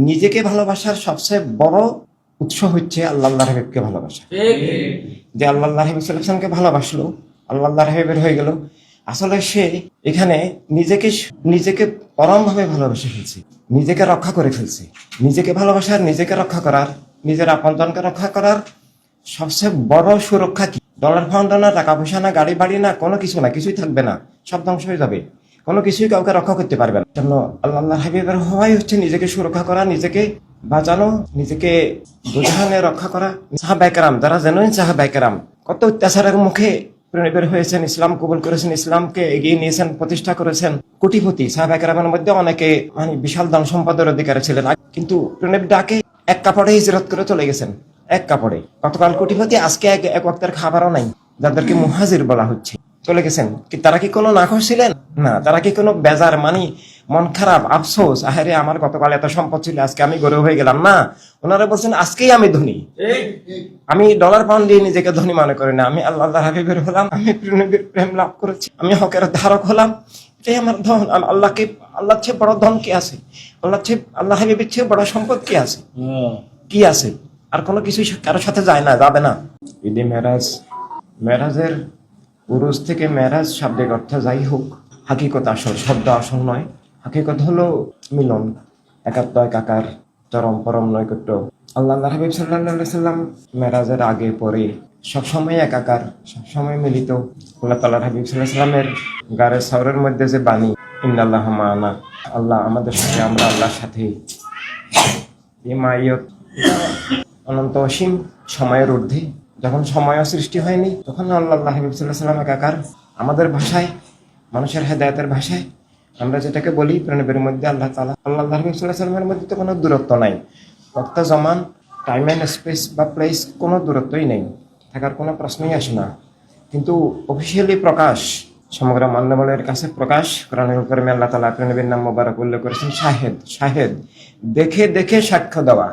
নিজেকে ভালোবাসার সবচেয়ে বড় উৎস হচ্ছে আল্লাহ আল্লাহ হাবিবকে ভালোবাসা। যে আল্লাহ আল্লাহ হাবিব সাল্লামকে ভালোবাসলো আল্লাহ আল্লাহ হাবিবের হয়ে গেল। আসলে সে এখানে নিজেকে নিজেকে পরমভাবে ভালোবেসে ফেলছে নিজেকে রক্ষা করে ফেলছে। নিজেকে ভালোবাসার নিজেকে রক্ষা করার নিজের আপনজনকে রক্ষা করার সবচেয়ে বড় সুরক্ষা কি? ডলার ফাউন্ড না টাকা পয়সা না গাড়ি বাড়ি না কোনো কিছু না কিছুই থাকবে না সব ধ্বংস হয়ে যাবে। কোনো কিছুই কাউকে রক্ষা করতে পারবে না। জন্য আল্লাহ আল্লাহ হাবিবের হওয়াই হচ্ছে নিজেকে সুরক্ষা করা, নিজেকে বাঁচানো, নিজেকে বোঝানো রক্ষা করা। সাহাবাইকারাম যারা জেনুইন সাহাবাইকারাম কত অত্যাচারের মুখে বের হয়েছেন, ইসলাম কবুল করেছেন, ইসলামকে এগিয়ে নিয়েছেন, প্রতিষ্ঠা করেছেন কোটিপতি। সাহাবাইকারামের মধ্যে অনেকে মানে বিশাল ধন সম্পদের অধিকারী ছিলেন। কিন্তু প্রণব ডাকে এক কাপড়ে হিজরত করে চলে গেছেন। এক কাপড়ে। গতকাল কোটিপতি, আজকে এক এক ওয়াক্তের খাবারও নাই, যাদেরকে মুহাজির বলা হচ্ছে। চলে গেছেন। কি তারা কি কোনো নাখোশ ছিলেন? না তারা কি কোনো বেজার মানি মন খারাপ আফসোস? আহারে আমার গতকাল এত সম্পদ ছিল আজকে আমি গরিব হয়ে গেলাম। না ওনারা বলছেন আজকেই আমি ধনী। আমি ডলার পাউন্ড দিয়ে নিজেকে ধনী মনে করি না। আমি আল্লাহ হাবিবের হলাম আমি প্রেমের প্রেম লাভ করেছি। আমি হকের ধারক হলাম। এটাই আমার ধন। আল্লাহকে আল্লাহ চেয়ে বড় ধন কি আছে? আল্লাহ চেয়ে আল্লাহ হাবিবের চেয়ে বড় সম্পদ কি আছে? কি আছে? আর কোনো কিছু কারোর সাথে যায় না যাবে না। ঈদে মেরাজ। মেরাজের উরুজ থেকে মেরাজ শাব্দিক অর্থ যাই হোক, হাকিকত আসল, শব্দ আসল নয়। হাকিকত হলো মিলন, একাত্ম একাকার চরম পরম নৈকট্য। আল্লাহ হাবিব সাল্লাহ সাল্লাম মেরাজের আগে পরে সবসময় একাকার সবসময় মিলিত। আল্লাহ তাল্লাহ হাবিব সাল্লাহ সাল্লামের সরের মধ্যে যে বাণী ইন্দাল্লাহ মানা, আল্লাহ আমাদের সাথে, আমরা আল্লাহর সাথে। এই মাইয়ত অনন্ত অসীম সময়ের ঊর্ধ্বে যখন সময়ও সৃষ্টি হয়নি, তখন আল্লাহ হাবিব একাকার আমাদের ভাষায়, মানুষের হেদায়তের ভাষায় আমরা যেটাকে বলি প্রেরণের মধ্যে আল্লাহ তালা আল্লাহ হাবিব সাল্লামের মধ্যে তো কোনো দূরত্ব নাই। বক্তা জমান টাইম অ্যান্ড স্পেস বা প্লেস কোনো দূরত্বই নেই। থাকার কোনো প্রশ্নই আসে না। কিন্তু অফিসিয়ালি প্রকাশ, সমগ্র মান্যবলের কাছে প্রকাশ, কোরআনের উপরে আল্লাহ তালা প্রেরণের নাম মোবারক উল্লেখ করেছেন শাহেদ শাহেদ, দেখে দেখে সাক্ষ্য দেওয়া।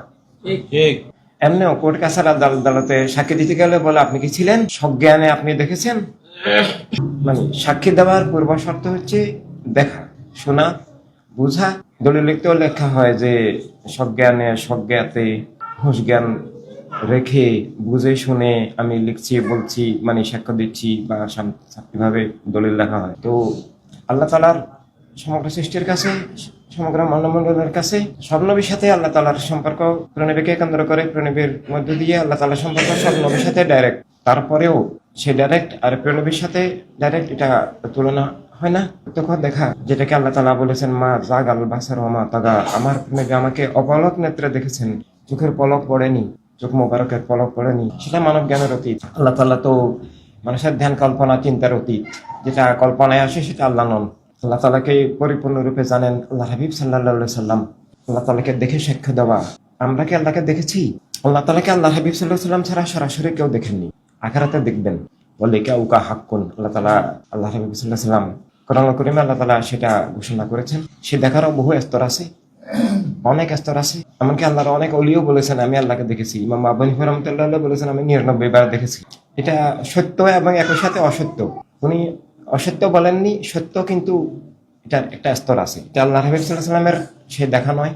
এমনিও কোর্ট কাছার আদালতে সাক্ষী দিতে গেলে বলে আপনি কি ছিলেন? সজ্ঞানে আপনি দেখেছেন? মানে সাক্ষী দেওয়ার পূর্ব শর্ত হচ্ছে দেখা, শোনা, বুঝা। দলিল লিখতেও লেখা হয় যে সজ্ঞানে সজ্ঞাতে হুঁশ জ্ঞান রেখে বুঝে শুনে আমি লিখছি, বলছি মানে সাক্ষ্য দিচ্ছি বা এভাবে দলিল লেখা হয়। তো আল্লাহ তালার সমগ্র সৃষ্টির কাছে সমগ্র মানবমণ্ডলের কাছে সব সাথে আল্লাহ তালার সম্পর্ক প্রণবীকে কেন্দ্র করে প্রণবীর মধ্য দিয়ে আল্লাহ তালার সম্পর্ক সব সাথে ডাইরেক্ট তারপরেও সে ডাইরেক্ট আর প্রণবীর সাথে ডাইরেক্ট এটা তুলনা হয় না। তখন দেখা, যেটাকে আল্লাহ তালা বলেছেন, মা জাগ আল বাসার মা তাগা। আমার প্রণবী আমাকে অপলক নেত্রে দেখেছেন। চোখের পলক পড়েনি, চোখ মোবারকের পলক পড়েনি, সেটা মানব জ্ঞানের অতীত। আল্লাহ তাল্লাহ তো মানুষের ধ্যান কল্পনা, চিন্তার অতীত। যেটা কল্পনায় আসে সেটা আল্লাহ নন। আল্লাহ তালাকে পরিপূর্ণরূপে জানেন, আল্লাহ হাবিব সাল্লাহ সাল্লাম আল্লাহ তালাকে দেখে সাক্ষ্য দেওয়া। আমরা কি আল্লাহকে দেখেছি? আল্লাহ তালাকে আল্লাহ হাবিব সাল্লাহ সাল্লাম ছাড়া সরাসরি কেউ দেখেননি। আখারাতে দেখবেন। বলে কে উকা হাক্কুন। আল্লাহ তালা আল্লাহ হাবিব সাল্লাহ সাল্লাম কোরআন করিমে আল্লাহ তালা সেটা ঘোষণা করেছেন। সে দেখারও বহু স্তর আছে। অনেক স্তর আছে। এমনকি আল্লাহর অনেক অলিও বলেছেন, আমি আল্লাহকে দেখেছি। ইমাম আবু রহমতুল্লাহ বলেছেন, আমি নিরানব্বই বার দেখেছি। এটা সত্য এবং একই সাথে অসত্য। উনি অসত্য বলেননি, সত্য কিন্তু এটার একটা স্তর আছে। আল্লাহ হাবিব সে দেখা নয়।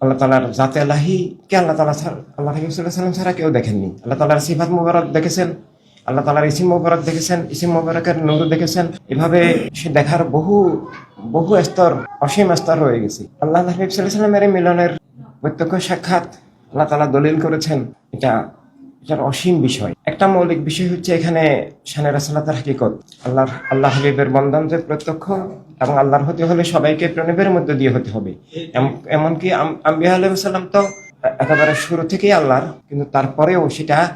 আল্লাহ তালার জাতে আল্লাহি কে আল্লাহ তালা আল্লাহ হাবিব সাল্লাম ছাড়া কেউ দেখেননি। আল্লাহ তালার সিফাত মুবারক দেখেছেন, আল্লাহ তালার ইসিম মুবারক দেখেছেন, ইসিম মুবারকের নূর দেখেছেন। এভাবে সে দেখার বহু বহু স্তর, অসীম স্তর রয়ে গেছে। আল্লাহ হাবিব সাল্লামের মিলনের প্রত্যক্ষ সাক্ষাৎ আল্লাহ তালা দলিল করেছেন। এটা এটার অসীম বিষয়। একটা মৌলিক বিষয় হচ্ছে এখানে শানের রাসালাতার হাকিকত। আল্লাহ আল্লাহ হাবিবের যে প্রত্যক্ষ এবং আল্লাহর হতে হলে সবাইকে প্রণবের মধ্যে দিয়ে হতে হবে। এমনকি আম- আম্বিয়া আলাইহিস সালাম তো একেবারে শুরু থেকেই আল্লাহর, কিন্তু তারপরেও সেটা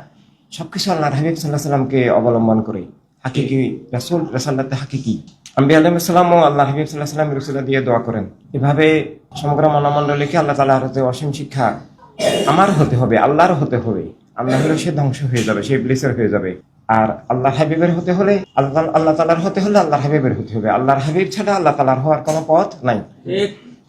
সবকিছু আল্লাহর হাবিব সাল্লাহ সাল্লামকে অবলম্বন করে। হাকিকি, রাসুল রাসাল্লাতে হাকিকি। আম্বিয়া আলাইহিস সালাম ও আল্লাহ হাবিব সাল্লাহ সাল্লাম রসুল্লাহ দিয়ে দোয়া করেন। এভাবে সমগ্র মনোমণ্ডলীকে আল্লাহ তালাহর যে অসীম শিক্ষা আমার হতে হবে, আল্লাহর হতে হবে। আল্লাহ হলে সে ধ্বংস হয়ে যাবে সে ব্লিসের হয়ে যাবে। আর আল্লাহ হাবিবের হতে হলে আল্লাহ আল্লাহ তালার হতে হলে আল্লাহ হাবিবের হতে হবে। আল্লাহর হাবিব ছাড়া আল্লাহ তালার হওয়ার কোনো পথ নাই।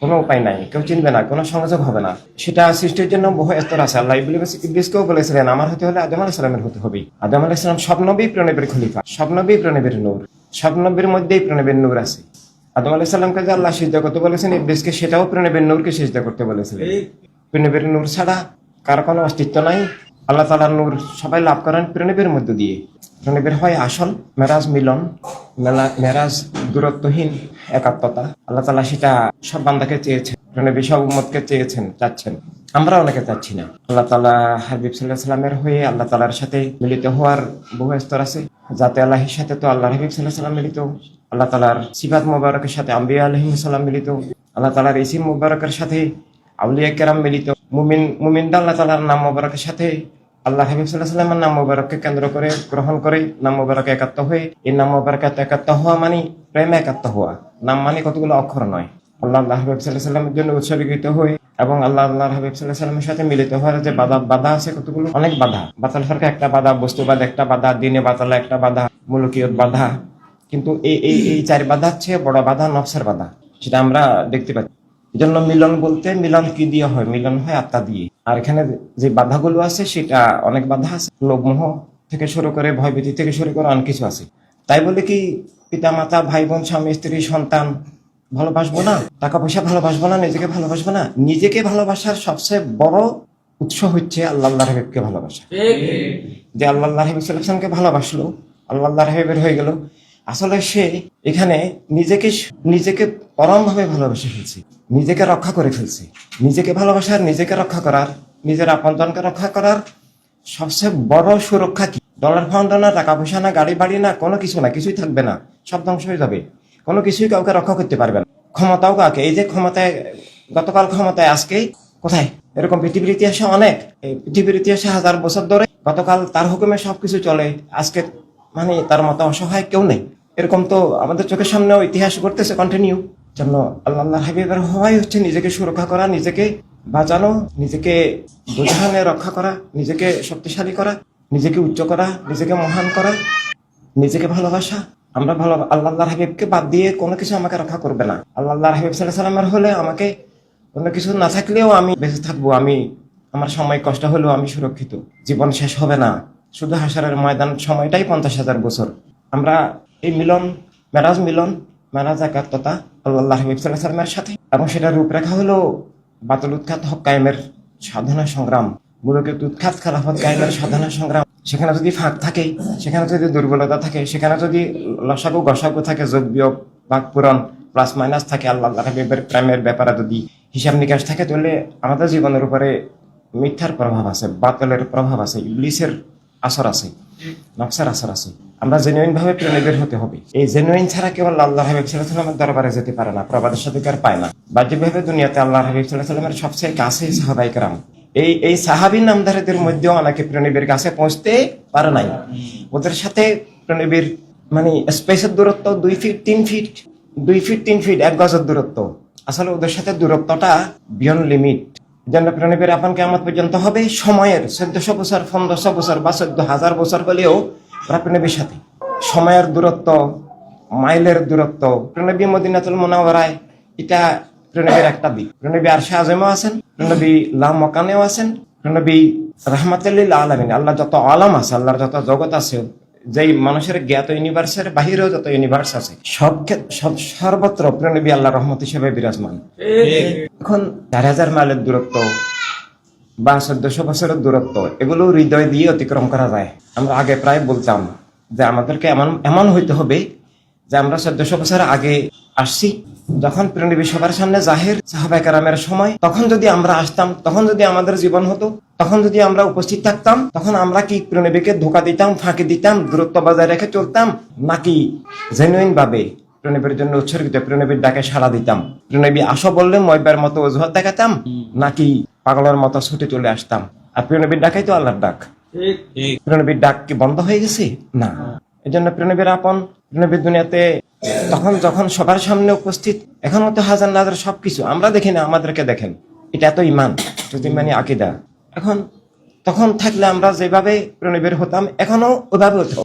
কোনো উপায় নাই কেউ চিনবে না কোনো সংযোগ হবে না। সেটা সৃষ্টির জন্য বহু স্তর আছে। আল্লাহ ইবলিস ইবলিসকেও বলেছিলেন আমার হতে হলে আদম সালামের হতে হবে। আদম আলাইহিস সালাম সব নবী প্রণবের খলিফা সব নবী প্রণবের নূর সব নবীর মধ্যেই প্রণবের নূর আছে। আদম আলাইহিস সালামকে যে আল্লাহ সিজদা করতে বলেছেন ইবলিসকে সেটাও প্রণবের নূরকে সিজদা করতে বলেছিলেন। প্রণবের নূর ছাড়া কারও কোনো অস্তিত্ব নাই। আল্লাহ তালার নূর সবাই লাভ করেন প্রণবের মধ্য দিয়ে। প্রণবের হয় আসল মেরাজ মিলন, মেলা, মেরাজ দূরত্বহীন একাত্মতা। আল্লাহ তালা সেটা সব বান্দাকে চেয়েছেন প্রণবী সব উম্মতকে চেয়েছেন, চাচ্ছেন। আমরা অনেকে চাচ্ছি না। আল্লাহ তালা হাবিব সাল্লাহ সাল্লামের হয়ে আল্লাহ তালার সাথে মিলিত হওয়ার বহু স্তর আছে। যাতে আল্লাহের সাথে তো আল্লাহ হাবিব সাল্লাহ সাল্লাম মিলিত, আল্লাহ তালার সিফাত মোবারকের সাথে আম্বিয়া আলহিমসাল্লাম মিলিত, আল্লাহ তালার ইসিম মুবারকের সাথে আউলিয়া কেরাম মিলিত, মুমিন মুমিনদা আল্লাহ তালার নাম মোবারকের সাথে আল্লাহ হাবিব সাল্লাহ সাল্লামের নাম কেন্দ্র করে, গ্রহণ করে, নাম মোবারক একাত্ম হয়ে, এই নাম মোবারক একাত্ম হওয়া মানে প্রেমে একাত্ম হওয়া। নাম মানে কতগুলো অক্ষর নয়। আল্লাহ আল্লাহ হাবিব জন্য উৎসর্গিত হয়ে এবং আল্লাহ আল্লাহ হাবিব সাথে মিলিত হওয়ার যে বাধা বাধা আছে কতগুলো? অনেক বাধা। বাতাল সরকার একটা বাধা বস্তুবাদ একটা বাধা, দিনে বাতালা একটা বাধা মুলকীয় বাধা। কিন্তু এই এই এই চার বাধা হচ্ছে বড় বাধা নফসের বাধা সেটা আমরা দেখতে পাচ্ছি। এই জন্য মিলন বলতে মিলন কি দিয়ে হয়? মিলন হয় আত্মা দিয়ে। আর এখানে যে বাধাগুলো আছে সেটা অনেক বাধা আছে। লোভমোহ থেকে শুরু করে ভয়ভীতি থেকে শুরু করে অনেক কিছু আছে। তাই বলে কি পিতা মাতা ভাই বোন স্বামী স্ত্রী সন্তান ভালোবাসবো না? টাকা পয়সা ভালোবাসবো না? নিজেকে ভালোবাসবো না? নিজেকে ভালোবাসার সবচেয়ে বড় উৎস হচ্ছে আল্লাহ আল্লাহ হাবিবকে ভালোবাসা। যে আল্লাহ আল্লাহ হাবিব সাল্লামকে ভালোবাসলো আল্লাহ আল্লাহ হাবিবের হয়ে গেল। আসলে সে এখানে নিজেকে নিজেকে পরমভাবে ভালোবেসে ফেলছে। নিজেকে রক্ষা করে ফেলছে। নিজেকে ভালোবাসার, নিজেকে রক্ষা করার, নিজের আপনজনকে রক্ষা করার সবচেয়ে বড় সুরক্ষা কি? ডলার ফাউন্ড না, টাকা পয়সা না, গাড়ি বাড়ি না, কোনো কিছু না, কিছুই থাকবে না। সব ধ্বংস হয়ে যাবে। কোনো কিছুই কাউকে রক্ষা করতে পারবে না। ক্ষমতাও কাকে? এই যে ক্ষমতায়, গতকাল ক্ষমতায় আজকে কোথায়? এরকম পৃথিবীর ইতিহাসে অনেক। পৃথিবীর ইতিহাসে হাজার বছর ধরে গতকাল তার হুকুমে সবকিছু চলে। আজকে মানে তার মতো অসহায় কেউ নেই। এরকম তো আমাদের চোখের সামনেও ইতিহাস করতেছে কন্টিনিউ জন্য আল্লাহ হাবিবের হওয়াই হচ্ছে নিজেকে সুরক্ষা করা, নিজেকে বাঁচানো, নিজেকে বোঝানে রক্ষা করা, নিজেকে শক্তিশালী করা, নিজেকে উচ্চ করা, নিজেকে মহান করা, নিজেকে ভালোবাসা। আমরা ভালো আল্লাহ হাবিবকে বাদ দিয়ে কোনো কিছু আমাকে রক্ষা করবে না। আল্লাহ হাবিব সাল্লাহ সাল্লামের হলে আমাকে কোনো কিছু না থাকলেও আমি বেঁচে থাকব, আমি আমার সময় কষ্ট হলেও আমি সুরক্ষিত। জীবন শেষ হবে না। শুধু হাসারের ময়দান সময়টাই পঞ্চাশ হাজার বছর আমরা এই মিলন, মেরাজ মিলন, মেরাজ একাত্মতা, আল্লাহ হাবিব সাথে। এবং সেটার রূপরেখা হলো বাতুল উৎখাত হক কায়েমের সাধনা সংগ্রাম। মূলকে উৎখাত খালাফত কায়েমের সাধনা সংগ্রাম। সেখানে যদি ফাঁক থাকে, সেখানে যদি দুর্বলতা থাকে, সেখানে যদি লসাগু গসাগু থাকে, যোগ বিয়োগ বাক পূরণ প্লাস মাইনাস থাকে, আল্লাহ আল্লাহ হাবিবের প্রেমের ব্যাপারে যদি হিসাব নিকাশ থাকে, তাহলে আমাদের জীবনের উপরে মিথ্যার প্রভাব আছে, বাতলের প্রভাব আছে, ইবলিসের আসর আছে। নকশার আসর আছে। আমরা জেনুইন ভাবে প্রেমিকের হতে হবে। এই জেনুইন ছাড়া কেবল আল্লাহ হাবিব সাল্লাহ সাল্লামের দরবারে যেতে পারে না, প্রবাদের সাধিকার পায় না। বাহ্যিকভাবে দুনিয়াতে আল্লাহ হাবিব সাল্লাহ সাল্লামের সবচেয়ে কাছে সাহাবাই কারাম। এই এই সাহাবি নামধারীদের মধ্যেও অনেকে প্রণবীর কাছে পৌঁছতে পারে নাই। ওদের সাথে প্রণবীর মানে স্পেসের দূরত্ব দুই ফিট তিন ফিট দুই ফিট তিন ফিট এক গজের দূরত্ব। আসলে ওদের সাথে দূরত্বটা বিয়ন্ড লিমিট যেন প্রণবীর আপন কেমন পর্যন্ত হবে। সময়ের চোদ্দশো বছর, পনেরোশো বছর বা চোদ্দ হাজার বছর হলেও ওরা প্রণবীর সাথে। সময়ের দূরত্ব, মাইলের দূরত্ব প্রণবী মদিনাতুল মোনাওয়ারায়, এটা প্রণবীর একটা দিক। প্রণবী আরশে আজমও আছেন প্রণবী লা মকানেও আছেন প্রণবী রহমাতুল্লিল আলমিন। আল্লাহ যত আলম আছে, আল্লাহর যত জগৎ আছে যেই মানুষের জ্ঞাত ইউনিভার্সের বাহিরেও যত ইউনিভার্স আছে, সব সব- সর্বত্র প্রণবী আল্লাহ রহমত হিসেবে বিরাজমান। এখন চার হাজার মাইলের দূরত্ব বা চোদ্দশো বছরের দূরত্ব, এগুলো হৃদয় দিয়ে অতিক্রম করা যায়। আমরা আগে প্রায় বলতাম যে আমাদেরকে এমন এমন হইতে হবে যে আমরা চোদ্দশো বছর আগে আসছি যখন প্রণবী সবার সামনে জাহের সাহাবাই কারামের সময় তখন যদি আমরা আসতাম তখন যদি আমাদের জীবন হতো তখন যদি আমরা উপস্থিত থাকতাম তখন আমরা কি প্রণবীকে ধোকা দিতাম ফাঁকি দিতাম দূরত্ব বজায় রেখে চলতাম নাকি জেনুইন ভাবে প্রণবীর জন্য উৎসর্গিত প্রণবীর ডাকে সাড়া দিতাম? প্রণবী আসো বললে ময়বার মতো অজুহাত দেখাতাম নাকি পাগলের মতো ছুটে চলে আসতাম? আর প্রণবীর ডাকাই তো আল্লাহর ডাক। প্রণবীর ডাক কি বন্ধ হয়ে গেছে? না। এই জন্য প্রণবীর আপন প্রণবীর দুনিয়াতে তখন যখন সবার সামনে উপস্থিত এখনও তো হাজার নাজার সবকিছু আমরা দেখি না আমাদেরকে দেখেন। এটা এত ইমান যদি মানে আকিদা। এখন তখন থাকলে আমরা যেভাবে প্রণবীর হতাম এখনও ওভাবে হতো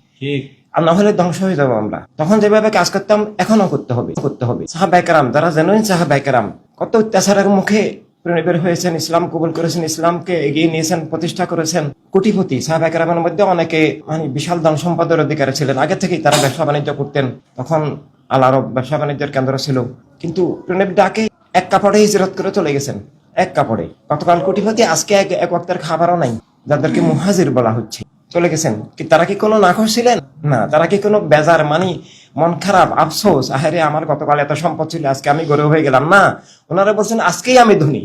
আর না হলে ধ্বংস হয়ে যাব আমরা। তখন যেভাবে কাজ করতাম এখনও করতে হবে করতে হবে। সাহাবাইকারাম যারা জেনুইন সাহাবাইকারাম কত অত্যাচারের মুখে হয়েছেন ইসলাম, কবুল করেছেন ইসলামকে, এগিয়ে নিয়েছেন, প্রতিষ্ঠা করেছেন কোটিপতি। সাহাবাইকারামের মধ্যে অনেকে মানে বিশাল ধন সম্পদের অধিকারী ছিলেন। আগে থেকেই তারা ব্যবসা বাণিজ্য করতেন। তখন আল আরব ব্যবসা বাণিজ্যের কেন্দ্র ছিল। কিন্তু প্রণব ডাকে এক কাপড়ে হিজরত করে চলে গেছেন। এক কাপড়ে। গতকাল কোটিপতি, আজকে এক এক খাবারও নাই। যাদেরকে মুহাজির বলা হচ্ছে। চলে গেছেন। কি তারা কি কোনো নাখোশ ছিলেন? না, তারা কি কোনো বেজার মানি মন খারাপ আফসোস। আহারে আমার গতকাল এত সম্পদ ছিল আজকে আমি গরিব হয়ে গেলাম না। ওনারা বলছেন আজকেই আমি ধনী।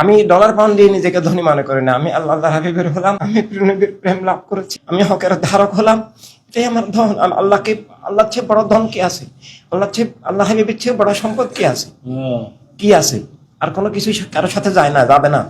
আমি ডলার পাউন্ড দিয়ে নিজেকে ধনী মনে করি না। আমি আল্লাহ হাবিবের হলাম আমি নবীর প্রেম লাভ করেছি আমি হকের ধারক হলাম। এটাই আমার ধন। আল্লাহকে আল্লাহর চেয়ে বড় ধন কি আছে? আল্লাহ চেয়ে আল্লাহ হাবিবের চেয়ে বড় সম্পদ কি আছে? কি আছে? আর কোনো কিছুই কারোর সাথে যায় না যাবে না।